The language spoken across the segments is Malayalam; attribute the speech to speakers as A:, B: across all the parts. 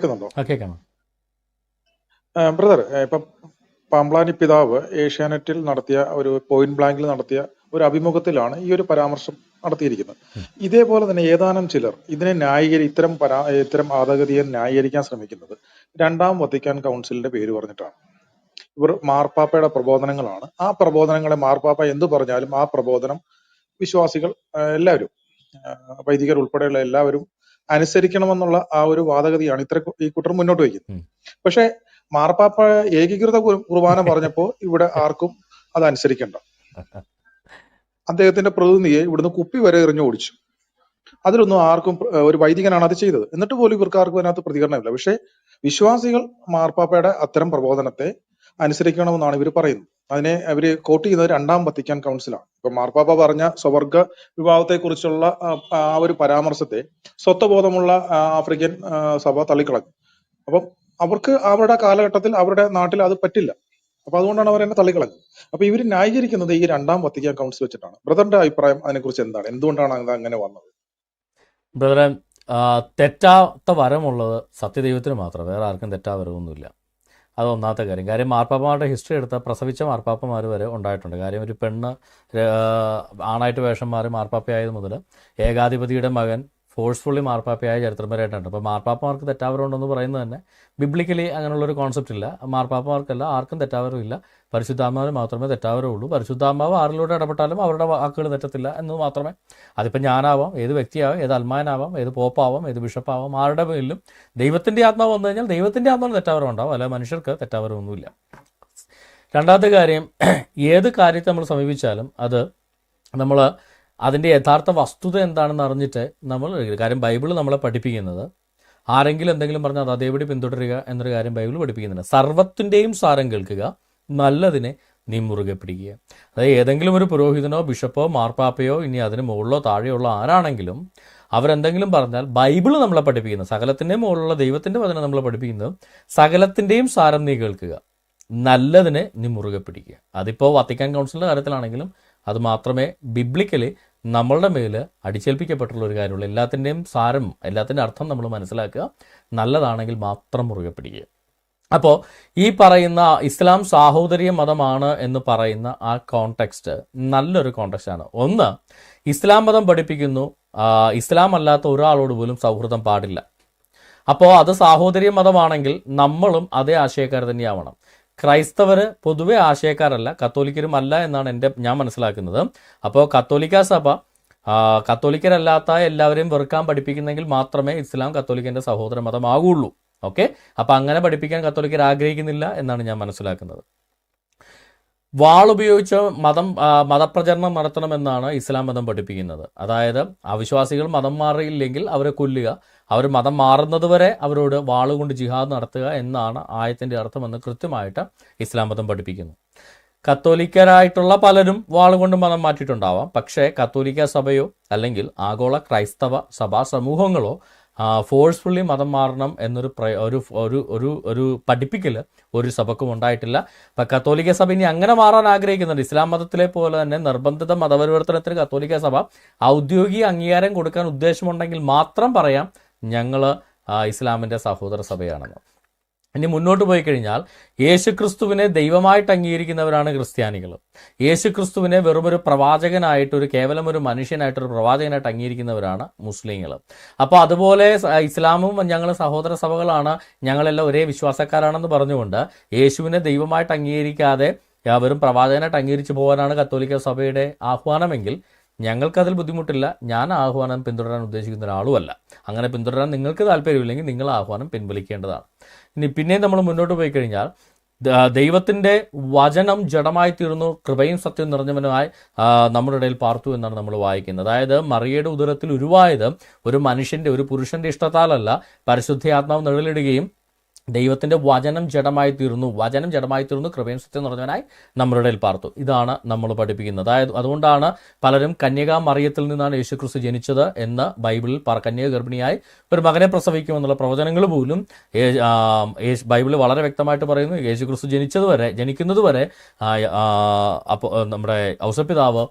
A: കേൾക്കുന്നുണ്ടോ?
B: കേൾക്കാം.
A: ബ്രദർ ഇപ്പൊ പാമ്പ്ലാനി പിതാവ് ഏഷ്യാനെറ്റിൽ നടത്തിയ ഒരു പോയിന്റ് ബ്ലാങ്കിൽ നടത്തിയ ഒരു അഭിമുഖത്തിലാണ് ഈ ഒരു പരാമർശം നടത്തിയിരിക്കുന്നത്. ഇതേപോലെ തന്നെ ഏതാനും ചിലർ ഇതിനെ ന്യായീകരി ഇത്തരം പരാ ഇത്തരം ആദഗതിയെ ന്യായീകരിക്കാൻ ശ്രമിക്കുന്നത് രണ്ടാം വത്തിക്കാൻ കൗൺസിലിന്റെ പേര് പറഞ്ഞിട്ടാണ്. ഇവർ മാർപ്പാപ്പയുടെ പ്രബോധനങ്ങളാണ്. ആ പ്രബോധനങ്ങളെ മാർപ്പാപ്പ എന്തു പറഞ്ഞാലും ആ പ്രബോധനം വിശ്വാസികൾ എല്ലാവരും വൈദികർ ഉൾപ്പെടെയുള്ള എല്ലാവരും അനുസരിക്കണമെന്നുള്ള ആ ഒരു വാദഗതിയാണ് ഇത്ര ഈ കൂട്ടർ മുന്നോട്ട് വയ്ക്കുന്നത്. പക്ഷേ മാർപ്പാപ്പ ഏകീകൃത കുർ- കുർബാന പറഞ്ഞപ്പോ ഇവിടെ ആർക്കും അത് അനുസരിക്കണ്ട. അദ്ദേഹത്തിന്റെ പ്രതിനിധിയെ ഇവിടുന്ന് കുപ്പി വരെ എറിഞ്ഞു ഓടിച്ചു. അതിലൊന്നും ആർക്കും ഒരു വൈദികനാണ് അത് ചെയ്തത്. എന്നിട്ട് പോലും ഇവർക്ക് ആർക്കും അതിനകത്ത് പ്രതികരണമില്ല. പക്ഷേ വിശ്വാസികൾ മാർപ്പാപ്പയുടെ അത്തരം പ്രബോധനത്തെ അനുസരിക്കണമെന്നാണ് ഇവർ പറയുന്നത്. അതിനെ അവർ കോട്ട് ചെയ്യുന്നത് രണ്ടാം വത്തിക്കാൻ കൗൺസിലാണ് ഇപ്പൊ മാർപ്പാപ്പ പറഞ്ഞ സ്വവർഗ വിവാഹത്തെ കുറിച്ചുള്ള ആ ഒരു പരാമർശത്തെ സ്വത്വബോധമുള്ള ആഫ്രിക്കൻ സഭ തള്ളിക്കളഞ്ഞു. അപ്പം അവർക്ക് അവരുടെ കാലഘട്ടത്തിൽ അവരുടെ നാട്ടിൽ അത് പറ്റില്ല. അപ്പൊ അതുകൊണ്ടാണ് അവർ എന്നെ തള്ളിക്കളഞ്ഞത്. അപ്പൊ ഇവർ ന്യായീകരിക്കുന്നത് ഈ രണ്ടാം വത്തിക്കാൻ കൗൺസിൽ വെച്ചിട്ടാണ്. ബ്രദറിന്റെ അഭിപ്രായം അതിനെക്കുറിച്ച് എന്താണ്? എന്തുകൊണ്ടാണ് അത് അങ്ങനെ വന്നത്?
B: ബ്രദറെ തെറ്റാത്ത വരമുള്ളത് സത്യദൈവത്തിന് മാത്രം. വേറെ ആർക്കും തെറ്റാ വരവൊന്നുമില്ല. അത് ഒന്നാമത്തെ കാര്യം. കാര്യം മാർപ്പാപ്പമാരുടെ ഹിസ്റ്ററി എടുത്ത പ്രസവിച്ച മാർപ്പാപ്പമാർ വരെ ഉണ്ടായിട്ടുണ്ട്. കാര്യം ഒരു പെണ്ണ് ആണായിട്ട് വേഷം മാറി മാർപ്പാപ്പയായത് മുതൽ ഏകാധിപതിയുടെ മകൻ ഫോഴ്സ്ഫുള്ളി മാർപ്പാപ്പയായ ചരിത്രപരമായിട്ടുണ്ട് അപ്പോൾ മാർപ്പാപ്പമാർക്ക് തെറ്റാവരുണ്ടെന്ന് പറയുന്നത് തന്നെ ബിബ്ലിക്കലി അങ്ങനെയുള്ളൊരു കോൺസെപ്റ്റ് ഇല്ല. മാർപ്പാപ്പമാർക്കല്ല ആർക്കും തെറ്റാവരുമില്ല പരിശുദ്ധാത്മാവിന് മാത്രമേ തെറ്റാവരമുള്ളൂ പരിശുദ്ധാത്മാവ് ആരിലൂടെ ഇടപെട്ടാലും അവരുടെ വാക്കുകൾ തെറ്റത്തില്ല എന്ന് മാത്രമേ. അതിപ്പോൾ ഞാനാവാം ഏത് വ്യക്തിയാവാം ഏത് അൽമാനാവാം ഏത് പോപ്പാവാം ഏത് ബിഷപ്പാവാം ആരുടെ പേരിലും ദൈവത്തിന്റെ ആത്മാവ് വന്നു കഴിഞ്ഞാൽ ദൈവത്തിന്റെ ആത്മാവിന് തെറ്റാവരം ഉണ്ടാവും അല്ല മനുഷ്യർക്ക് തെറ്റാവരമൊന്നുമില്ല. രണ്ടാമത്തെ കാര്യം ഏത് കാര്യത്തെ നമ്മൾ സമീപിച്ചാലും അത് നമ്മൾ അതിന്റെ യഥാർത്ഥ വസ്തുത എന്താണെന്ന് അറിഞ്ഞിട്ട് നമ്മൾ കാര്യം ബൈബിൾ നമ്മളെ പഠിപ്പിക്കുന്നത് ആരെങ്കിലും എന്തെങ്കിലും പറഞ്ഞാൽ അത് അതേപടി പിന്തുടരുക എന്നൊരു കാര്യം ബൈബിൾ പഠിപ്പിക്കുന്നുണ്ട്. സർവത്തിന്റെയും സാരം കേൾക്കുക നല്ലതിനെ നീ മുറുകെ പിടിക്കുക. അതായത് ഏതെങ്കിലും ഒരു പുരോഹിതനോ ബിഷപ്പോ മാർപ്പാപ്പയോ ഇനി അതിന് മുകളിലോ താഴെയുള്ള ആരാണെങ്കിലും അവരെന്തെങ്കിലും പറഞ്ഞാൽ ബൈബിൾ നമ്മളെ പഠിപ്പിക്കുന്നത് സകലത്തിന്റെയും മുകളിലുള്ള ദൈവത്തിന്റെ വചനം നമ്മളെ പഠിപ്പിക്കുന്നത് സകലത്തിന്റെയും സാരം നീ കേൾക്കുക നല്ലതിനെ നീ മുറുകെ പിടിക്കുക. അതിപ്പോൾ വത്തിക്കാൻ കൗൺസിലിന്റെ കാര്യത്തിലാണെങ്കിലും അത് മാത്രമേ ബിബ്ലിക്കലി നമ്മളുടെ മേൽ അടിച്ചേൽപ്പിക്കപ്പെട്ടുള്ള ഒരു കാര്യമുള്ളൂ. എല്ലാത്തിന്റെയും സാരം എല്ലാത്തിന്റെ അർത്ഥം നമ്മൾ മനസ്സിലാക്കുക. നല്ലതാണെങ്കിൽ മാത്രം മുറുകെ പിടിക്കുക. അപ്പോൾ ഈ പറയുന്ന ഇസ്ലാം സാഹോദര്യ മതമാണ് എന്ന് പറയുന്ന ആ കോണ്ടെക്സ്റ്റ് നല്ലൊരു കോണ്ടെക്സ്റ്റ് ആണ്. ഒന്ന് ഇസ്ലാം മതം പഠിപ്പിക്കുന്നു. ഇസ്ലാം അല്ലാത്ത ഒരാളോട് പോലും സൗഹൃദം പാടില്ല. അപ്പോൾ അത് സാഹോദര്യ മതമാണെങ്കിൽ നമ്മളും അതേ ആശയക്കാർ തന്നെയാവണം. ക്രൈസ്തവർ പൊതുവെ ആശയക്കാരല്ല കത്തോലിക്കരും അല്ല എന്നാണ് എന്റെ ഞാൻ മനസ്സിലാക്കുന്നത്. അപ്പോൾ കത്തോലിക്ക സഭ കത്തോലിക്കരല്ലാത്ത എല്ലാവരെയും വെറുക്കാൻ പഠിപ്പിക്കുന്നെങ്കിൽ മാത്രമേ ഇസ്ലാം കത്തോലിക്കന്റെ സഹോദര മതമാകുള്ളൂ ഓക്കെ? അപ്പം അങ്ങനെ പഠിപ്പിക്കാൻ കത്തോലിക്കർ ആഗ്രഹിക്കുന്നില്ല എന്നാണ് ഞാൻ മനസ്സിലാക്കുന്നത്. വാൾ ഉപയോഗിച്ച് മതം മതപ്രചരണം നടത്തണമെന്നാണ് ഇസ്ലാം മതം പഠിപ്പിക്കുന്നത്. അതായത് അവിശ്വാസികൾ മതം മാറിയില്ലെങ്കിൽ അവരെ കൊല്ലുക അവർ മതം മാറുന്നത് വരെ അവരോട് വാളുകൊണ്ട് ജിഹാദ് നടത്തുക എന്നാണ് ആയത്തിന്റെ അർത്ഥമെന്ന് കൃത്യമായിട്ട് ഇസ്ലാം മതം പഠിപ്പിക്കുന്നു. കത്തോലിക്കരായിട്ടുള്ള പലരും വാളുകൊണ്ട് മതം മാറ്റിയിട്ടുണ്ടാവാം. പക്ഷേ കത്തോലിക്ക സഭയോ അല്ലെങ്കിൽ ആഗോള ക്രൈസ്തവ സഭാ സമൂഹങ്ങളോ ഫോഴ്സ്ഫുള്ളി മതം മാറണം എന്നൊരു ഒരു ഒരു ഒരു ഒരു പഠിപ്പിക്കൽ ഒരു സഭക്കും ഉണ്ടായിട്ടില്ല. അപ്പം കത്തോലിക്ക സഭ ഇനി അങ്ങനെ മാറാൻ ആഗ്രഹിക്കുന്നുണ്ട്. ഇസ്ലാം മതത്തിലെ പോലെ തന്നെ നിർബന്ധിത മതപരിവർത്തനത്തിന് കത്തോലിക്ക സഭ ഔദ്യോഗിക അംഗീകാരം കൊടുക്കാൻ ഉദ്ദേശമുണ്ടെങ്കിൽ മാത്രം പറയാം. ഞങ്ങൾ ഇസ്ലാമിന്റെ സഹോദര സഭയാണെന്ന്. ഇനി മുന്നോട്ട് പോയി കഴിഞ്ഞാൽ യേശുക്രിസ്തുവിനെ ദൈവമായിട്ട് അംഗീകരിക്കുന്നവരാണ് ക്രിസ്ത്യാനികൾ യേശുക്രിസ്തുവിനെ വെറുമൊരു പ്രവാചകനായിട്ട് ഒരു കേവലം ഒരു മനുഷ്യനായിട്ട് ഒരു പ്രവാചകനായിട്ട് അംഗീകരിക്കുന്നവരാണ് മുസ്ലിങ്ങൾ അപ്പോൾ അതുപോലെ ഇസ്ലാമും ഞങ്ങൾ സഹോദര സഭകളാണ് ഞങ്ങളെല്ലാം ഒരേ വിശ്വാസക്കാരാണെന്ന് പറഞ്ഞുകൊണ്ട് യേശുവിനെ ദൈവമായിട്ട് അംഗീകരിക്കാതെ വെറും പ്രവാചകനായിട്ട് അംഗീകരിച്ചു പോകാനാണ് കത്തോലിക്ക സഭയുടെ ആഹ്വാനമെങ്കിൽ ഞങ്ങൾക്കതിൽ ബുദ്ധിമുട്ടില്ല. ഞാൻ ആഹ്വാനം പിന്തുടരാൻ ഉദ്ദേശിക്കുന്ന ഒരാളുമല്ല. അങ്ങനെ പിന്തുടരാൻ നിങ്ങൾക്ക് താല്പര്യമില്ലെങ്കിൽ നിങ്ങൾ ആഹ്വാനം പിൻവലിക്കേണ്ടതാണ്. ഇനി പിന്നെയും നമ്മൾ മുന്നോട്ട് പോയി കഴിഞ്ഞാൽ ദൈവത്തിന്റെ വചനം ജഡമായി തീർന്നു കൃപയും സത്യം നിറഞ്ഞവനുമായി നമ്മുടെ ഇടയിൽ പാർത്തു എന്നാണ് നമ്മൾ വായിക്കുന്നത്. അതായത് മറിയയുടെ ഉദരത്തിൽ ഉരുവായത് ഒരു മനുഷ്യന്റെ ഒരു പുരുഷന്റെ ഇഷ്ടത്താലല്ല. പരിശുദ്ധാത്മാവ് നിഴലിടുകയും ദൈവത്തിന്റെ വചനം ജഡമായി തീർന്നു വചനം ജഡമായി തീർന്നു കൃപയും സത്യം നിറഞ്ഞവനായി നമ്മളുടെ പാർത്തു. ഇതാണ് നമ്മൾ പഠിപ്പിക്കുന്നത്. അതായത് അതുകൊണ്ടാണ് പലരും കന്യകാ മറിയത്തിൽ നിന്നാണ് യേശുക്രിസ്തു ജനിച്ചത് എന്ന് ബൈബിളിൽ കന്യക ഗർഭിണിയായി ഒരു മകനെ പ്രസവിക്കുമെന്നുള്ള പ്രവചനങ്ങൾ പോലും ബൈബിളിൽ വളരെ വ്യക്തമായിട്ട് പറയുന്നു യേശുക്രിസ്തു ജനിച്ചതുവരെ ജനിക്കുന്നതുവരെ അപ്പോൾ നമ്മുടെ ഔസപിതാവ്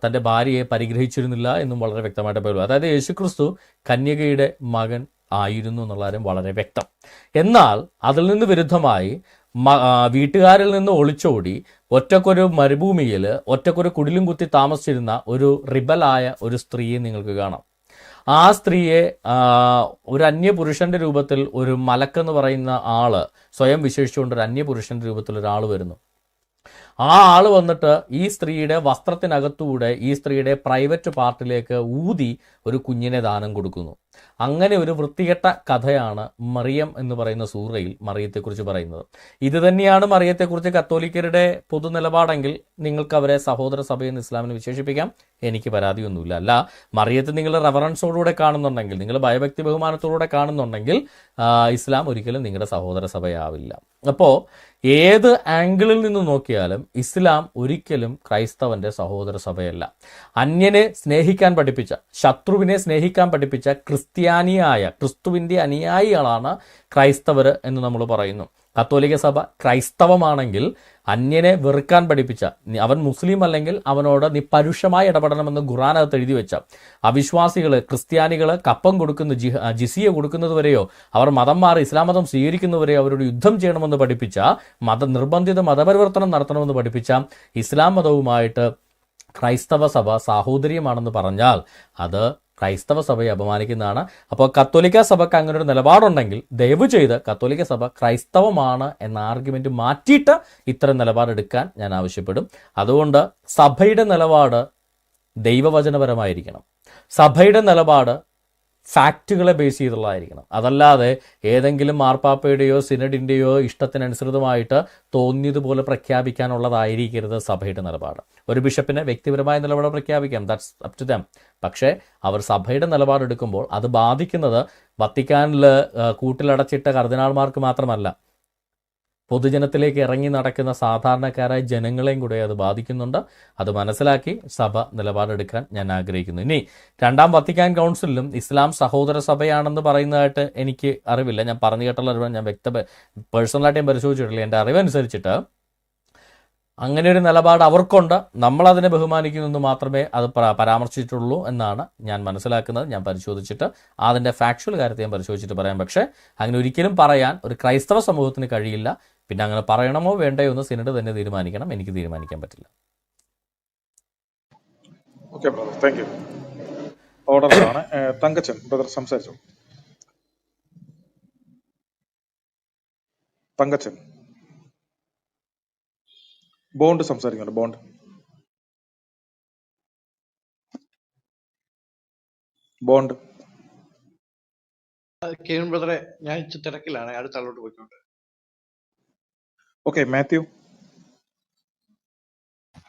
B: തന്റെ ഭാര്യയെ പരിഗ്രഹിച്ചിരുന്നില്ല എന്നും വളരെ വ്യക്തമായിട്ട് പറയുന്നു. അതായത് യേശുക്രിസ്തു കന്യകയുടെ മകൻ ആയിരുന്നു എന്നുള്ള കാര്യം വളരെ വ്യക്തം. എന്നാൽ അതിൽ നിന്ന് വിരുദ്ധമായി വീട്ടുകാരിൽ നിന്ന് ഒളിച്ചോടി ഒറ്റക്കൊരു മരുഭൂമിയിൽ ഒറ്റക്കൊരു കുടിലും കുത്തി താമസിച്ചിരുന്ന ഒരു റിബലായ ഒരു സ്ത്രീയെ നിങ്ങൾക്ക് കാണാം. ആ സ്ത്രീയെ ഒരു അന്യപുരുഷന്റെ രൂപത്തിൽ ഒരു മലക്കെന്ന് പറയുന്ന ആൾ സ്വയം വിശേഷിച്ചുകൊണ്ട് ഒരു അന്യപുരുഷന്റെ രൂപത്തിൽ ഒരാൾ വരുന്നു. ആ ആൾ വന്നിട്ട് ഈ സ്ത്രീയുടെ വസ്ത്രത്തിനകത്തൂടെ ഈ സ്ത്രീയുടെ പ്രൈവറ്റ് പാർട്ടിലേക്ക് ഊതി ഒരു കുഞ്ഞിനെ ദാനം കൊടുക്കുന്നു. അങ്ങനെ ഒരു വൃത്തികെട്ട കഥയാണ് മറിയം എന്ന് പറയുന്ന സൂറയിൽ മറിയത്തെക്കുറിച്ച് പറയുന്നത്. ഇത് തന്നെയാണ് മറിയത്തെക്കുറിച്ച് കത്തോലിക്കരുടെ പൊതു നിലപാടെങ്കിൽ നിങ്ങൾക്ക് അവരെ സഹോദര സഭയെന്ന് ഇസ്ലാമിനെ വിശേഷിപ്പിക്കാം. എനിക്ക് പരാതിയൊന്നുമില്ല. അല്ല മറിയത്ത് നിങ്ങൾ റെഫറൻസോടുകൂടെ കാണുന്നുണ്ടെങ്കിൽ നിങ്ങൾ ഭയഭക്തി ബഹുമാനത്തോടുകൂടെ കാണുന്നുണ്ടെങ്കിൽ ഇസ്ലാം ഒരിക്കലും നിങ്ങളുടെ സഹോദര സഭയാവില്ല. അപ്പോൾ ഏത് ആംഗിളിൽ നിന്ന് നോക്കിയാലും ഇസ്ലാം ഒരിക്കലും ക്രൈസ്തവന്റെ സഹോദര സഭയല്ല. അന്യനെ സ്നേഹിക്കാൻ പഠിപ്പിച്ച ശത്രുവിനെ സ്നേഹിക്കാൻ പഠിപ്പിച്ച ക്രിസ്ത്യാനിയായ ക്രിസ്തുവിന്റെ അനുയായികളാണ് ക്രൈസ്തവർ എന്ന് നമ്മൾ പറയുന്നു. കത്തോലിക്ക സഭ ക്രൈസ്തവമാണെങ്കിൽ അന്യനെ വെറുക്കാൻ പഠിപ്പിച്ച അവൻ മുസ്ലിം അല്ലെങ്കിൽ അവനോട് നീ പരുഷമായി ഇടപെടണമെന്ന് ഖുറാനകത്ത് എഴുതി വെച്ച അവിശ്വാസികൾ ക്രിസ്ത്യാനികൾ കപ്പം കൊടുക്കുന്ന ജിസിയ കൊടുക്കുന്നതുവരെയോ അവർ മതം മാറി ഇസ്ലാം മതം സ്വീകരിക്കുന്നവരെയോ അവരോട് യുദ്ധം ചെയ്യണമെന്ന് പഠിപ്പിച്ച മത നിർബന്ധിത മതപരിവർത്തനം നടത്തണമെന്ന് പഠിപ്പിച്ച ഇസ്ലാം മതവുമായിട്ട് ക്രൈസ്തവ സഭ സാഹോദര്യമാണെന്ന് പറഞ്ഞാൽ അത് ക്രൈസ്തവ സഭയെ അപമാനിക്കുന്നതാണ്. അപ്പോൾ കത്തോലിക്ക സഭയ്ക്ക് അങ്ങനെ ഒരു നിലപാടുണ്ടെങ്കിൽ ദയവ് ചെയ്ത് കത്തോലിക്ക സഭ ക്രൈസ്തവമാണ് എന്ന ആർഗ്യുമെന്റ് മാറ്റിയിട്ട് ഇത്തരം നിലപാടെടുക്കാൻ ഞാൻ ആവശ്യപ്പെടും. അതുകൊണ്ട് സഭയുടെ നിലപാട് ദൈവവചനപരമായിരിക്കണം. സഭയുടെ നിലപാട് ഫാക്റ്റുകളെ ബേസ് ചെയ്തുള്ളതായിരിക്കണം. അതല്ലാതെ ഏതെങ്കിലും മാർപ്പാപ്പയുടെയോ സിനഡിന്റെയോ ഇഷ്ടത്തിനനുസൃതമായിട്ട് തോന്നിയതുപോലെ പ്രഖ്യാപിക്കാനുള്ളതായിരിക്കരുത് സഭയുടെ നിലപാട്. ഒരു ബിഷപ്പിന് വ്യക്തിപരമായ നിലപാട് പ്രഖ്യാപിക്കാം ദാറ്റ്സ് അപ് ടു ദം പക്ഷേ അവർ സഭയുടെ നിലപാടെടുക്കുമ്പോൾ അത് ബാധിക്കുന്നത് വത്തിക്കാനിൽ കൂട്ടിലടച്ചിട്ട കർദിനാൾമാർക്ക് മാത്രമല്ല. പൊതുജനത്തിലേക്ക് ഇറങ്ങി നടക്കുന്ന സാധാരണക്കാരായ ജനങ്ങളെയും കൂടെ അത് ബാധിക്കുന്നുണ്ട്. അത് മനസ്സിലാക്കി സഭ നിലപാടെടുക്കാൻ ഞാൻ ആഗ്രഹിക്കുന്നു. ഇനി രണ്ടാം വത്തിക്കാൻ കൗൺസിലിലും ഇസ്ലാം സഹോദര സഭയാണെന്ന് പറയുന്നതായിട്ട് എനിക്ക് അറിവില്ല. ഞാൻ പറഞ്ഞു കേട്ടുള്ള അറിവ് ഞാൻ വ്യക്ത പേഴ്സണലായിട്ട് ഞാൻ പരിശോധിച്ചിട്ടില്ല. എന്റെ അറിവനുസരിച്ചിട്ട് അങ്ങനെ ഒരു നിലപാട് അവർക്കുണ്ട്. നമ്മളതിനെ ബഹുമാനിക്കുന്നു മാത്രമേ അത് പരാമർശിച്ചിട്ടുള്ളൂ എന്നാണ് ഞാൻ മനസ്സിലാക്കുന്നത്. ഞാൻ പരിശോധിച്ചിട്ട് അതിന്റെ ഫാക്ച്വൽ കാര്യത്തെ ഞാൻ പരിശോധിച്ചിട്ട് പറയാം. പക്ഷേ അങ്ങനെ ഒരിക്കലും പറയാൻ ഒരു ക്രൈസ്തവ സമൂഹത്തിന് കഴിയില്ല. പിന്നെ അങ്ങനെ പറയണമോ വേണ്ടയോ എന്ന് സിനഡ് തന്നെ തീരുമാനിക്കണം. എനിക്ക് തീരുമാനിക്കാൻ പറ്റില്ല.
A: ഓക്കെ ബ്രദർ താങ്ക് യു ഓർഡറിലാണ് തങ്കച്ചൻ ബ്രദർ സംസാരിച്ചു? തങ്കച്ചൻ. ബോണ്ട് സംസാരിക്കുന്നുണ്ട് ബോണ്ട്. ബോണ്ട്.
C: കെവിൻ ബ്രദറെ ഞാൻ ഇച്ചിരി തിരക്കിലാണ്. അടുത്ത ആളോട്ട് പോയിക്കൊണ്ട്
A: ഓക്കെ മാത്യു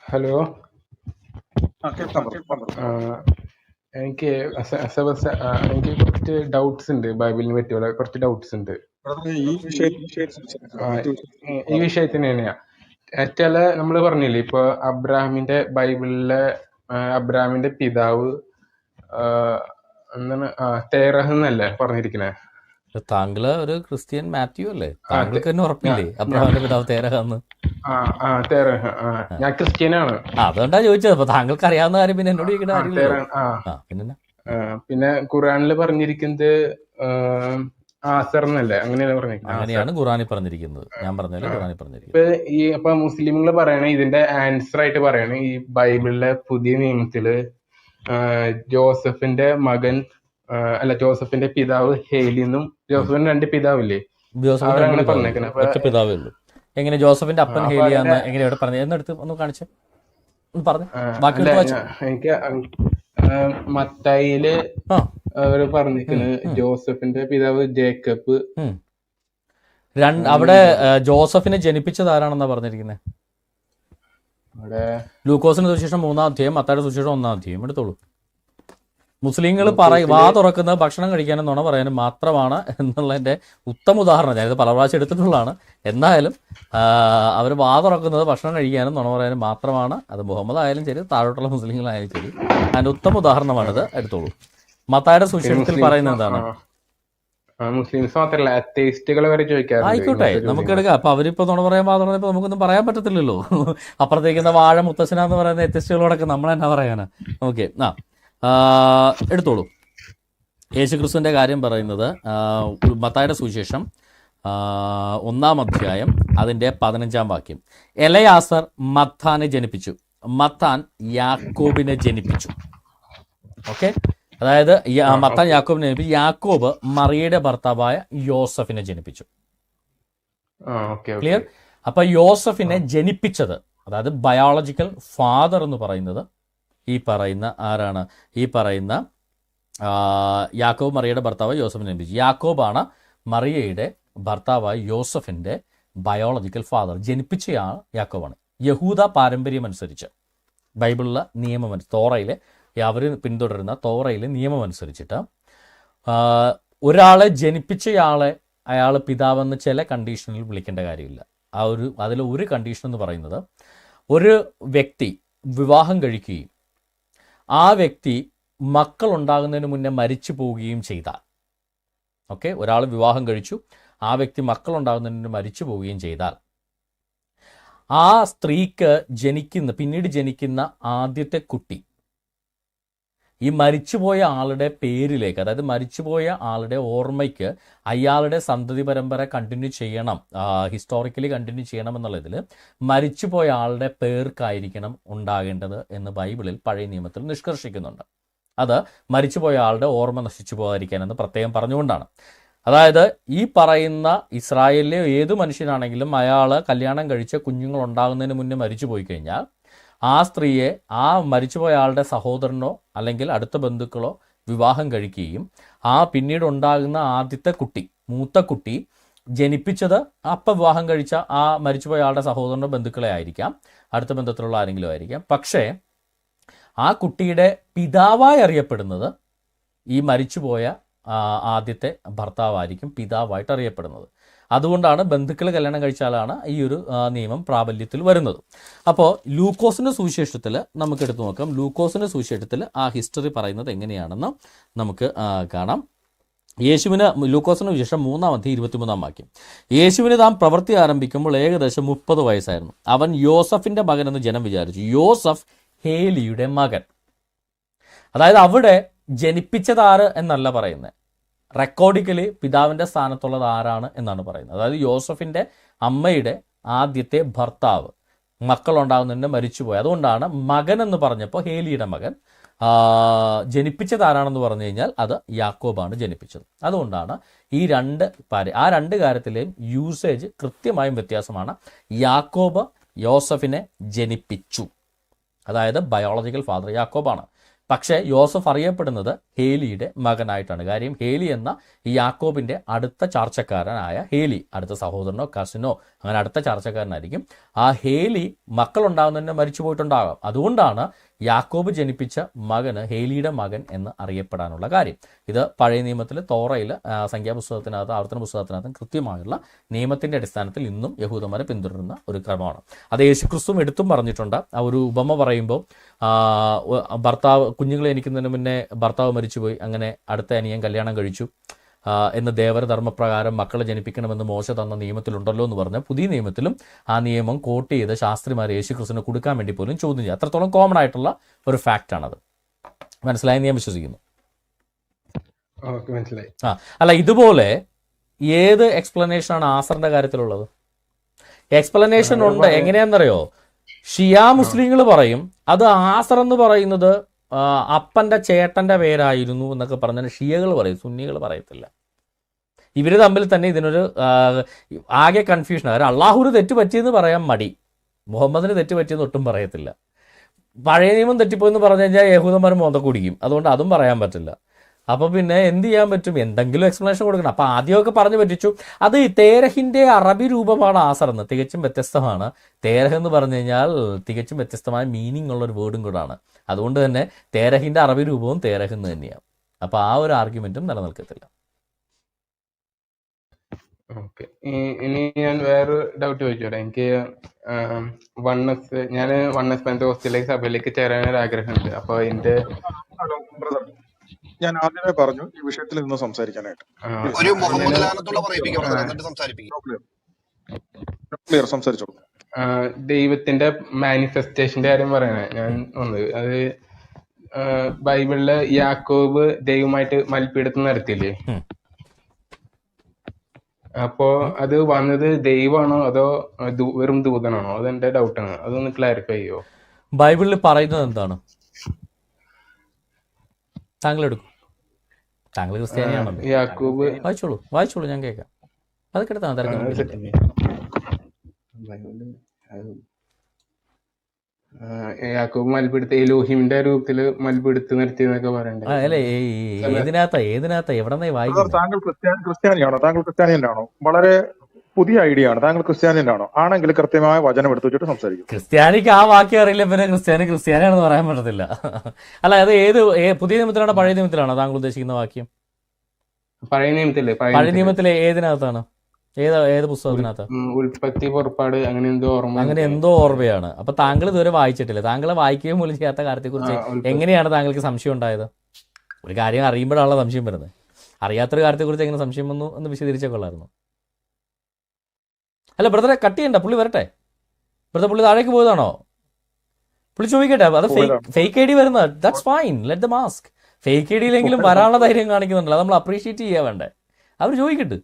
D: ഹലോ
A: brother.
D: ആ, എനിക്ക് എനിക്ക് കുറച്ച് ഡൗട്ട്സ് ഉണ്ട് ബൈബിളിനെ പറ്റിയുള്ള കുറച്ച് ഡൗട്ട്സ് ഉണ്ട്.
A: ഈ
D: വിഷയത്തിന് തന്നെയാ. ചില നമ്മൾ പറഞ്ഞില്ലേ ഇപ്പൊ അബ്രാഹിമിന്റെ ബൈബിളിലെ അബ്രാഹിമിന്റെ പിതാവ് എന്താണ്? തേറഹ് എന്നല്ലേ പറഞ്ഞിരിക്കണേ.
B: താങ്കൾ ഒരു ക്രിസ്ത്യൻ മാത്യു അല്ലേ? താങ്കൾക്ക് തന്നെ ഉറപ്പില്ലേ? അബ്രഹാമിന്റെ പിതാവ് തേരഹാന്ന്
D: ഞാൻ ക്രിസ്ത്യനാണ്.
B: അതുകൊണ്ടാ ചോദിച്ചത്. അപ്പൊ താങ്കൾക്ക് അറിയാവുന്ന കാര്യം പിന്നെ എന്നോട് ചോദിക്കേണ്ട
D: ആ
B: പിന്നെ
D: പിന്നെ ഖുറാനിൽ പറഞ്ഞിരിക്കുന്നത് എന്നല്ലേ? പറഞ്ഞിരിക്കുന്നത്?
B: അങ്ങനെയാണ് ഖുറാനിൽ പറഞ്ഞിരിക്കുന്നത്. ഞാൻ പറഞ്ഞാൽ ഖുറാനിൽ പറഞ്ഞിരിക്കുന്നത്.
D: ഇപ്പൊ ഈ അപ്പൊ മുസ്ലിമുകൾ പറയണ ഇതിന്റെ ആൻസർ ആയിട്ട് പറയണ ഈ ബൈബിളിലെ പുതിയ നിയമത്തിൽ ജോസഫിന്റെ മകൻ അല്ല ജോസഫിന്റെ പിതാവ് ഹേലിന്നും ജോസഫിന് ജോസഫിന്റെ രണ്ട് പിതാവില്ലേ? അവരങ്ങനെ
B: എങ്ങനെ ജോസഫിന്റെ അപ്പൻ ഹേലിയാന്ന് എങ്ങനെയാണ് പറഞ്ഞത്? എന്നെടുത്ത് ഒന്ന് കാണിച്ചു. പറഞ്ഞു. ബാക്കി
D: എനിക്ക്
B: മത്തായിൽ
D: അവർ പറഞ്ഞിരിക്കുന്നത്. ജോസഫിന്റെ പിതാവ് ജേക്കബ്.
B: രണ്ട് അവിടെ ജോസഫിനെ ജനിപ്പിച്ചത് ആരാണെന്നാ പറഞ്ഞിരിക്കുന്നത്
D: അവിടെ
B: സുശേഷം മൂന്നാം അധ്യായം മത്തായുടെ സുശേഷം ഒന്നാം അധ്യായം. എടുത്തോളൂ. മുസ്ലിങ്ങൾ പറയും വാ തുറക്കുന്നത് ഭക്ഷണം കഴിക്കാനും നുണ പറയാനും മാത്രമാണ് എന്നുള്ളതിന്റെ ഉത്തമ ഉദാഹരണം. ഞാനിത് പല പ്രാവശ്യം എടുത്തിട്ടുള്ളതാണ്. എന്നാലും അവർ വാ തുറക്കുന്നത് ഭക്ഷണം കഴിക്കാനും നുണ പറയാനും മാത്രമാണ്. അത് മുഹമ്മദ് ആയാലും ശരി താഴോട്ടുള്ള മുസ്ലിങ്ങളായാലും ശരി. അതിന്റെ ഉത്തമ ഉദാഹരണമാണിത്. എടുത്തോളൂ. മത്തായുടെ
D: സുശേഷത്തിൽ
B: പറയുന്നത് എന്താണ്?
D: മുസ്ലിംസ് മാത്രല്ല വരെ ചോദിക്കാറുണ്ട്
B: ആയിക്കോട്ടെ നമുക്ക് എടുക്കാം. അപ്പൊ അവരിപ്പോ നുണ പറയാൻ മാത്രമേ ഇപ്പൊ നമുക്കൊന്നും പറയാൻ പറ്റത്തില്ലല്ലോ. അപ്പുറത്തേക്കുന്ന വാഴ മുത്തശ്ശന എന്ന് പറയുന്ന വ്യത്യസ്തകളോടൊക്കെ നമ്മൾ എന്നാ പറയാനാ? ഓക്കെ ആ, എടുത്തോളൂ. യേശുക്രിസ്തുവിന്റെ കാര്യം പറയുന്നത് മത്തായുടെ സുവിശേഷം ഒന്നാം അധ്യായം അതിന്റെ പതിനഞ്ചാം വാക്യം. എലയാസർ മത്താനെ ജനിപ്പിച്ചു. മത്താൻ യാക്കോബിനെ ജനിപ്പിച്ചു. ഓക്കെ? അതായത് മത്താൻ യാക്കോബിനെ ജനിപ്പിച്ചു. യാക്കോബ് മറിയയുടെ ഭർത്താവായ യോസഫിനെ ജനിപ്പിച്ചു. ക്ലിയർ? അപ്പൊ യോസഫിനെ ജനിപ്പിച്ചത് അതായത് ബയോളജിക്കൽ ഫാദർ എന്ന് പറയുന്നത് ഈ പറയുന്ന ആരാണ്? ഈ പറയുന്ന യാക്കോബ് മറിയയുടെ ഭർത്താവ് യോസഫിനെ ജനിപ്പിച്ചു. യാക്കോബാണ് മറിയയുടെ ഭർത്താവായ യോസഫിന്റെ ബയോളജിക്കൽ ഫാദർ ജനിപ്പിച്ചയാൾ യാക്കോബാണ്. യഹൂദ പാരമ്പര്യം അനുസരിച്ച് ബൈബിളിലെ നിയമം തോറയിലെ അവർ പിന്തുടരുന്ന തോറയിലെ നിയമം അനുസരിച്ചിട്ട് ഒരാളെ ജനിപ്പിച്ചയാളെ അയാൾ പിതാവെന്ന് ചില കണ്ടീഷനിൽ വിളിക്കേണ്ട കാര്യമില്ല. ആ ഒരു അതിൽ ഒരു കണ്ടീഷൻ എന്ന് പറയുന്നത് ഒരു വ്യക്തി വിവാഹം കഴിക്കുകയും ആ വ്യക്തി മക്കൾ ഉണ്ടാകുന്നതിന് മുന്നേ മരിച്ചു പോവുകയും ചെയ്താൽ. ഓക്കെ ഒരാൾ വിവാഹം കഴിച്ചു ആ വ്യക്തി മക്കൾ ഉണ്ടാകുന്നതിന് മരിച്ചു പോവുകയും ചെയ്താൽ. ആ സ്ത്രീക്ക് ജനിക്കുന്ന പിന്നീട് ജനിക്കുന്ന ആദ്യത്തെ കുട്ടി ഈ മരിച്ചുപോയ ആളുടെ പേരിലേക്ക് അതായത് മരിച്ചുപോയ ആളുടെ ഓർമ്മയ്ക്ക് അയാളുടെ സന്തതി പരമ്പര കണ്ടിന്യൂ ചെയ്യണം ഹിസ്റ്റോറിക്കലി കണ്ടിന്യൂ ചെയ്യണം എന്നുള്ളതിൽ മരിച്ചുപോയ ആളുടെ പേർക്കായിരിക്കണം ഉണ്ടാകേണ്ടത് എന്ന് ബൈബിളിൽ പഴയ നിയമത്തിൽ നിഷ്കർഷിക്കുന്നുണ്ട്. അത് മരിച്ചുപോയ ആളുടെ ഓർമ്മ നശിച്ചു പോകാതിരിക്കാനെന്ന് പ്രത്യേകം പറഞ്ഞുകൊണ്ടാണ്. അതായത് ഈ പറയുന്ന ഇസ്രായേലിലെ ഏത് മനുഷ്യനാണെങ്കിലും അയാൾ കല്യാണം കഴിച്ച കുഞ്ഞുങ്ങൾ ഉണ്ടാകുന്നതിന് മുന്നേ മരിച്ചു പോയി കഴിഞ്ഞാൽ ആ സ്ത്രീയെ ആ മരിച്ചുപോയ ആളുടെ സഹോദരനോ അല്ലെങ്കിൽ അടുത്ത ബന്ധുക്കളോ വിവാഹം കഴിക്കുകയും ആ പിന്നീട് ഉണ്ടാകുന്ന ആദ്യത്തെ കുട്ടി മൂത്ത കുട്ടി ജനിപ്പിച്ചത് അപ്പം വിവാഹം കഴിച്ച ആ മരിച്ചുപോയ ആളുടെ സഹോദരനോ ബന്ധുക്കളെ ആയിരിക്കാം അടുത്ത ബന്ധത്തിലുള്ള ആരെങ്കിലും ആയിരിക്കാം. പക്ഷേ ആ കുട്ടിയുടെ പിതാവായി അറിയപ്പെടുന്നത് ഈ മരിച്ചുപോയ ആദ്യത്തെ ഭർത്താവായിരിക്കും പിതാവായിട്ട് അറിയപ്പെടുന്നത്. അതുകൊണ്ടാണ് ബന്ധുക്കൾ കല്യാണം കഴിച്ചാലാണ് ഈ ഒരു നിയമം പ്രാബല്യത്തിൽ വരുന്നത്. അപ്പോൾ ലൂക്കോസിന്റെ സുവിശേഷത്തിൽ നമുക്ക് എടുത്തു നോക്കാം. ലൂക്കോസിന്റെ സുവിശേഷത്തിൽ ആ ഹിസ്റ്ററി പറയുന്നത് എങ്ങനെയാണെന്ന് നമുക്ക് കാണാം. യേശുവിന് ലൂക്കോസിന് ശേഷം മൂന്നാം അധ്യായം ഇരുപത്തിമൂന്നാം വാക്യം. യേശുവിന് താൻ പ്രവൃത്തി ആരംഭിക്കുമ്പോൾ ഏകദേശം മുപ്പത് വയസ്സായിരുന്നു. അവൻ യോസഫിന്റെ മകൻ എന്ന് ജനം വിചാരിച്ചു. യോസഫ് ഹേലിയുടെ മകൻ. അതായത് അവിടെ ജനിപ്പിച്ചതാറ് എന്നല്ല പറയുന്നത് റെക്കോർഡിക്കലി പിതാവിന്റെ സ്ഥാനത്തുള്ളത് ആരാണ് എന്നാണ് പറയുന്നത്. അതായത് യോസഫിന്റെ അമ്മയുടെ ആദ്യത്തെ ഭർത്താവ് മക്കളുണ്ടാകുന്നതിന് മരിച്ചുപോയി. അതുകൊണ്ടാണ് മകൻ എന്ന് പറഞ്ഞപ്പോൾ ഹേലിയുടെ മകൻ ജനിപ്പിച്ചത് ആരാണെന്ന് പറഞ്ഞു കഴിഞ്ഞാൽ അത് യാക്കോബാണ് ജനിപ്പിച്ചത്. അതുകൊണ്ടാണ് ഈ രണ്ട് പാര് ആ രണ്ട് കാര്യത്തിലെയും യൂസേജ് കൃത്യമായും വ്യത്യാസമാണ്. യാക്കോബ് യോസഫിനെ ജനിപ്പിച്ചു. അതായത് ബയോളജിക്കൽ ഫാദർ യാക്കോബാണ്. പക്ഷേ യോസഫ് അറിയപ്പെടുന്നത് ഹേലിയുടെ മകനായിട്ടാണ്. കാര്യം ഹേലി എന്ന ഈ യാക്കോബിന്റെ അടുത്ത ചാർച്ചക്കാരനായ ഹേലി അടുത്ത സഹോദരനോ കസിനോ അങ്ങനെ അടുത്ത ചാർച്ചക്കാരനായിരിക്കും. ആ ഹേലി മക്കളുണ്ടാകുന്നതിന് മരിച്ചു പോയിട്ടുണ്ടാകാം അതുകൊണ്ടാണ് യാക്കോബ് ജനിപ്പിച്ച മകന് ഹേലിയുടെ മകൻ എന്ന് അറിയപ്പെടാനുള്ള കാര്യം. ഇത് പഴയ നിയമത്തിൽ തോറയിൽ സംഖ്യാപുസ്തകത്തിനകത്ത് ആവർത്തന പുസ്തകത്തിനകത്തും കൃത്യമായുള്ള നിയമത്തിന്റെ അടിസ്ഥാനത്തിൽ ഇന്നും യഹൂദന്മാരെ പിന്തുടരുന്ന ഒരു ക്രമമാണ്. അത് യേശുക്രിസ്തുവും എടുത്തും പറഞ്ഞിട്ടുണ്ട്. ആ ഒരു ഉപമ പറയുമ്പോൾ ഭർത്താവ് കുഞ്ഞുങ്ങളെ എനിക്കുന്നതിന് മുന്നേ ഭർത്താവ് മരിച്ചുപോയി അങ്ങനെ അടുത്ത അനിയൻ കല്യാണം കഴിച്ചു. എന്ന് ദേവരധർമ്മപ്രകാരം മക്കളെ ജനിപ്പിക്കണമെന്ന് മോശ തന്ന നിയമത്തിലുണ്ടല്ലോ എന്ന് പറഞ്ഞ് പുതിയ നിയമത്തിലും ആ നിയമം കോട്ട് ചെയ്ത് ശാസ്ത്രിമാർ യേശുക്രിസ്തുവിനെ കൊടുക്കാൻ വേണ്ടി പോലും ചോദ്യം ചെയ്യുക അത്രത്തോളം കോമൺ ആയിട്ടുള്ള ഒരു ഫാക്റ്റ് ആണത്. മനസ്സിലായി ഞാൻ വിശ്വസിക്കുന്നു.
D: മനസ്സിലായി.
B: ആ അല്ല ഇതുപോലെ ഏത് എക്സ്പ്ലനേഷൻ ആണ് ആസറിന്റെ കാര്യത്തിലുള്ളത്? എക്സ്പ്ലനേഷൻ ഉണ്ട്. എങ്ങനെയാണെന്നറിയോ? ഷിയാ മുസ്ലിങ്ങൾ പറയും അത് ആസർ എന്ന് പറയുന്നത് ആ, ചേട്ടന്റെ പേരായിരുന്നു എന്നൊക്കെ പറഞ്ഞാൽ ഷിയകൾ പറയും സുന്നികൾ പറയത്തില്ല. ഇവർ തമ്മിൽ തന്നെ ഇതിനൊരു ആകെ കൺഫ്യൂഷൻ കാരണം അള്ളാഹുര് തെറ്റ് പറ്റിയെന്ന് പറയാൻ മടി. മുഹമ്മദിന് തെറ്റ് പറ്റിയെന്ന് ഒട്ടും പറയത്തില്ല. പഴയ നിയമം തെറ്റിപ്പോയെന്ന് പറഞ്ഞു കഴിഞ്ഞാൽ യഹൂദന്മാർ മോന്തകൂടിക്കും അതുകൊണ്ട് അതും പറയാൻ പറ്റില്ല. അപ്പൊ പിന്നെ എന്ത് ചെയ്യാൻ പറ്റും? എന്തെങ്കിലും എക്സ്പ്ലനേഷൻ കൊടുക്കണം. അപ്പൊ ആദ്യമൊക്കെ പറഞ്ഞു പറ്റിച്ചു. അത് തേരഹിന്റെ അറബി രൂപമാണ് ആസർ എന്ന്. തികച്ചും വ്യത്യസ്തമാണ്. തേരഹ് എന്ന് പറഞ്ഞു കഴിഞ്ഞാൽ തികച്ചും വ്യത്യസ്തമായ മീനിങ് ഉള്ള ഒരു വേർഡും കൂടാണ്. അതുകൊണ്ട് തന്നെ തേരഹിന്റെ അറബി രൂപവും തേരഹ് എന്ന് തന്നെയാണ്. അപ്പൊ ആ ഒരു ആർഗ്യുമെന്റും നിലനിൽക്കത്തില്ല.
D: ഓക്കെ. ഇനി ഞാൻ വേറെ ഡൗട്ട് ചോദിച്ചോട്ടെ. എനിക്ക് വണ്ണസ് ഞാൻ വണ്ണസ് പെന്തോസ്റ്റിലേക്ക് സഭയിലേക്ക് ചേരാൻ ഒരു ആഗ്രഹമുണ്ട് അപ്പൊ എന്റെ
A: ഞാൻ ആദ്യമേ പറഞ്ഞു ഈ വിഷയത്തിൽ നിന്ന് സംസാരിക്കാനായിട്ട്.
E: ഒരു മുഹമ്മദ് ലാനത്തുള്ള സംസാരിപ്പിക്കും.
A: ക്ലിയർ സംസാരിച്ചോളൂ.
D: ദൈവത്തിന്റെ മാനിഫെസ്റ്റേഷന്റെ കാര്യം പറയണേ. ഞാൻ ഒന്ന് അത് ബൈബിളിൽ യാക്കോബ് ദൈവമായിട്ട് മൽപ്പിടുത്തം നടത്തിയില്ലേ? അപ്പോ അത് വന്നത് ദൈവമാണോ അതോ വെറും ദൂതനാണോ? അതെന്റെ ആണ്. അതൊന്ന് ക്ലാരിഫൈ ചെയ്യോ?
B: ബൈബിളിൽ പറയുന്നത് എന്താണ്? താങ്കൾ എടുക്കും താങ്കൾ ക്രിസ്ത്യാനിയാണല്ലോ വായിച്ചോളൂ വായിച്ചോളൂ ഞാൻ കേൾക്കാം. അത് കിടത്താൻ
D: ആ,
B: തിരക്കൊന്നും
D: സെറ്റ്
B: ഇല്ല
D: ബൈബിളിൽ അത് ആ, യാക്കോബ് എലോഹിമിന്റെ നിർത്തി എന്നൊക്കെ പറയണ്ടേ?
B: അല്ലേ
D: അല്ല
B: ഏതിനകത്താ ഏതിനകത്താ എവിടെന്നാ
A: താങ്കൾ ക്രിസ്ത്യാനി ക്രിസ്ത്യാനിയാണോ? താങ്കൾ ക്രിസ്ത്യാനിയനാണോ? വളരെ പുതിയ ഐഡിയ ആണ്. താങ്കൾ ക്രിസ്ത്യാനിയാണോ ആണെങ്കിൽ കൃത്യമായ വചനം എടുത്തു വെച്ചിട്ട് സംസാരിക്കും.
B: ക്രിസ്ത്യാനിക്ക് ആ വാക്യം അറിയില്ല പിന്നെ ക്രിസ്ത്യാനി ക്രിസ്ത്യാനിയാണെന്ന് പറയാൻ പറ്റത്തില്ല. അല്ല അത് ഏത് പുതിയ നിയമത്തിലാണോ പഴയ നിയമത്തിലാണോ താങ്കൾ ഉദ്ദേശിക്കുന്ന വാക്യം?
D: പഴയ നിയമത്തിലെ പഴയ
B: നിയമത്തിൽ. ഏതിനകത്താണ്? ഏത് ഏത് പുസ്തകത്തിനകത്ത്?
D: ഉൽപ്പത്തി പുറപ്പാട് അങ്ങനെ എന്തോ ഓർമ്മ
B: അങ്ങനെ എന്തോ ഓർമ്മയാണ്. അപ്പൊ താങ്കൾ ഇതുവരെ വായിച്ചിട്ടില്ല. താങ്കൾ വായിക്കുകയും പോലും ചെയ്യാത്ത
D: കാര്യത്തെ
B: കാര്യത്തെക്കുറിച്ച് എങ്ങനെയാണ് താങ്കൾക്ക് സംശയം ഉണ്ടായത്? ഒരു കാര്യം അറിയുമ്പോഴാണല്ലോ സംശയം വരുന്നത്. അറിയാത്തൊരു കാര്യത്തെക്കുറിച്ച് എങ്ങനെ സംശയം വന്നു എന്ന് വിശദീകരിച്ചേ കൊള്ളായിരുന്നു അല്ല ബ്രദറെ കട്ട് ചെയ്യണ്ട പുള്ളി വരട്ടെ. ബ്രദർ പുള്ളി താഴേക്ക് പോയതാണോ? പുള്ളി ചോദിക്കട്ടെ അത് ഫേക്ക് ഐ ഡി വരുന്നത്. That's fine let the mask fake I ഡിയിലെങ്കിലും വരാനുള്ള ധൈര്യം കാണിക്കുന്നുണ്ടല്ലോ നമ്മൾ അപ്രീഷിയേറ്റ് ചെയ്യാൻ വേണ്ടേ. അവർ ചോദിക്കട്ടെ.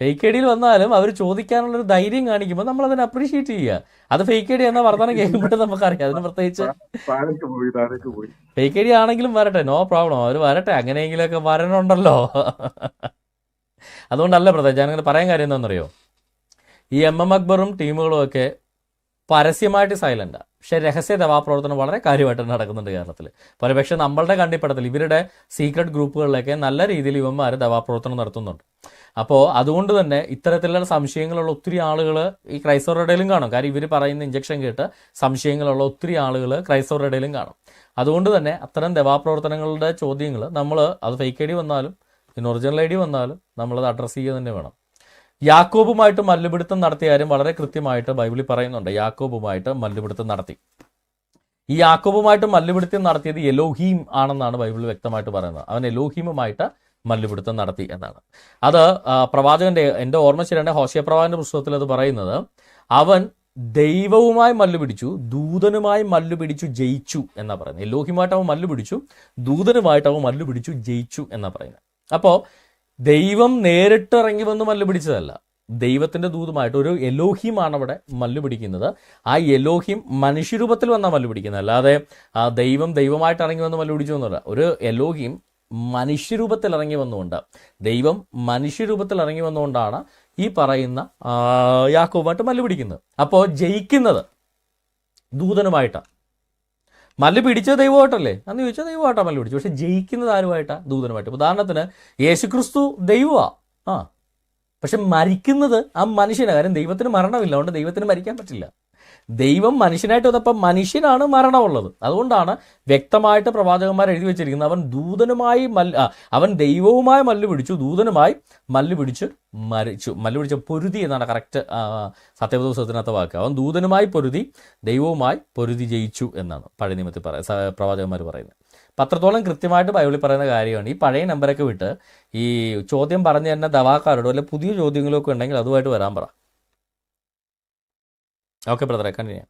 B: ഫേക്ക് ഐ ഡിയിൽ വന്നാലും അവർ ചോദിക്കാനുള്ള ഒരു ധൈര്യം കാണിക്കുമ്പോൾ നമ്മൾ അതിനെ അപ്രീഷിയേറ്റ് ചെയ്യുക അത് ഫേക്ക് ഐ ഡി എന്ന വർത്തമാനം കേൾക്കുമ്പോഴും നമുക്കറിയാം. അതിന് പ്രത്യേകിച്ച് ഫേക്ക് ഐ ഡി ആണെങ്കിലും വരട്ടെ നോ പ്രോബ്ലം അവർ വരട്ടെ അങ്ങനെയെങ്കിലുമൊക്കെ വരണുണ്ടല്ലോ അതുകൊണ്ടല്ല ബ്രദർ ഞാനങ്ങനെ പറയാൻ കാര്യം എന്താണെന്നറിയോ? ഈ എം എം അക്ബറും ടീമുകളും ഒക്കെ പരസ്യമായിട്ട് സൈലന്റാണ് പക്ഷെ രഹസ്യ ദവാപ്രവർത്തനം വളരെ കാര്യമായിട്ട് നടക്കുന്നുണ്ട് കേരളത്തിൽ. പക്ഷേ നമ്മളുടെ കണ്ടിപ്പടത്തിൽ ഇവരുടെ സീക്രട്ട് ഗ്രൂപ്പുകളിലൊക്കെ നല്ല രീതിയിൽ ഇവന്മാർ ദവാപ്രവർത്തനം നടത്തുന്നുണ്ട്. അപ്പോൾ അതുകൊണ്ട് തന്നെ ഇത്തരത്തിലുള്ള സംശയങ്ങളുള്ള ഒത്തിരി ആളുകൾ ഈ ക്രൈസ്തവരുടെയിലും കാണും. കാര്യം ഇവർ പറയുന്ന ഇഞ്ചക്ഷൻ കേട്ട് സംശയങ്ങളുള്ള ഒത്തിരി ആളുകൾ ക്രൈസ്തവരുടെയിലും കാണും. അതുകൊണ്ട് തന്നെ അത്തരം ദവാപ്രവർത്തനങ്ങളുടെ ചോദ്യങ്ങൾ നമ്മൾ അത് ഫേക്ക് ഐ വന്നാലും പിന്നെ ഒറിജിനൽ ഐ ഡി വന്നാലും നമ്മളത് അഡ്രസ്സ് ചെയ്യുക തന്നെ വേണം. യാക്കോബുമായിട്ട് മല്ലുപിടുത്തം നടത്തിയ കാര്യം വളരെ കൃത്യമായിട്ട് ബൈബിളിൽ പറയുന്നുണ്ട്. യാക്കോബുമായിട്ട് മല്ലുപിടുത്തം നടത്തി. ഈ യാക്കോബുമായിട്ട് മല്ലുപിടുത്തം നടത്തിയത് എലോഹീം ആണെന്നാണ് ബൈബിൾ വ്യക്തമായിട്ട് പറയുന്നത്. അവൻ എലോഹീമുമായിട്ട് മല്ലുപിടുത്തം നടത്തി എന്നാണ്. അത് പ്രവാചകന്റെ എന്റെ ഓർമ്മ ശരിയാണ് ഹോഷിയ പ്രവാചകന്റെ പുസ്തകത്തിൽ അത് പറയുന്നത് അവൻ ദൈവവുമായി മല്ലുപിടിച്ചു ദൂതനുമായി മല്ലുപിടിച്ചു ജയിച്ചു എന്നാ പറയുന്നത്. എലോഹിയുമായിട്ട് അവൻ മല്ലുപിടിച്ചു ദൂതനുമായിട്ട് അവൻ മല്ലുപിടിച്ചു ജയിച്ചു എന്നാ പറയുന്നത്. അപ്പോൾ ദൈവം നേരിട്ട് ഇറങ്ങി വന്ന് മല്ലുപിടിച്ചതല്ല ദൈവത്തിന്റെ ദൂതുമായിട്ട് ഒരു എലോഹിമാണ് അവിടെ മല്ലുപിടിക്കുന്നത് ആ എലോഹിം മനുഷ്യരൂപത്തിൽ വന്നാൽ മല്ലു പിടിക്കുന്നത്. അല്ലാതെ ആ ദൈവം ദൈവമായിട്ട് ഇറങ്ങി വന്ന് മല്ലുപിടിച്ചു എന്നല്ല. ഒരു എലോഹിം മനുഷ്യരൂപത്തിൽ ഇറങ്ങി വന്നുകൊണ്ട് ദൈവം മനുഷ്യരൂപത്തിൽ ഇറങ്ങി വന്നുകൊണ്ടാണ് ഈ പറയുന്ന യാക്കോബായിട്ട് മല്ലു പിടിക്കുന്നത്. അപ്പോൾ ജയിക്കുന്നത് ദൂതനുമായിട്ടാണ്. മല്ല് പിടിച്ച ദൈവമായിട്ടല്ലേ? അന്ന് ചോദിച്ചാൽ ദൈവമായിട്ടാണ് മല്ല് പിടിച്ചു പക്ഷെ ജയിക്കുന്നത് ആരുമായിട്ടാണ് ദൂതനുമായിട്ട്. ഉദാഹരണത്തിന് യേശുക്രിസ്തു ദൈവമാ. ആ. പക്ഷെ മരിക്കുന്നത് ആ മനുഷ്യനാണ് കാര്യം ദൈവത്തിന് മരണമില്ല. അതുകൊണ്ട് ദൈവത്തിന് മരിക്കാൻ പറ്റില്ല. ദൈവം മനുഷ്യനായിട്ട് വന്നപ്പോൾ മനുഷ്യനാണ് മരണമുള്ളത്. അതുകൊണ്ടാണ് വ്യക്തമായിട്ട് പ്രവാചകന്മാർ എഴുതി വെച്ചിരിക്കുന്നത്. അവൻ ദൂതനുമായി മല്ല് അവൻ ദൈവവുമായി മല്ല് പിടിച്ചു ദൂതനുമായി മല്ല് പിടിച്ച് മരിച്ചു. മല്ല് പിടിച്ച പൊരുതി എന്നാണ് കറക്റ്റ് സത്യപ്രദോഷത്തിനകത്ത് വാക്ക്. അവൻ ദൂതനുമായി പൊരുതി ദൈവവുമായി പൊരുതി ജയിച്ചു എന്നാണ് പഴയ നിയമത്തിൽ പറ പ്രവാചകന്മാർ പറയുന്നത്. പത്രത്തോളം കൃത്യമായിട്ട് ബൈബിളിൽ പറയുന്ന കാര്യമാണ്. ഈ പഴയ നമ്പറൊക്കെ വിട്ട് ഈ ചോദ്യം പറഞ്ഞു തന്നെ ദവാക്കാരോടോ അല്ലെ പുതിയ ചോദ്യങ്ങളൊക്കെ ഉണ്ടെങ്കിൽ അതുമായിട്ട് വരാൻ പറ. ഓക്കെ ബ്രദറെ കണ്ടിന്യൂ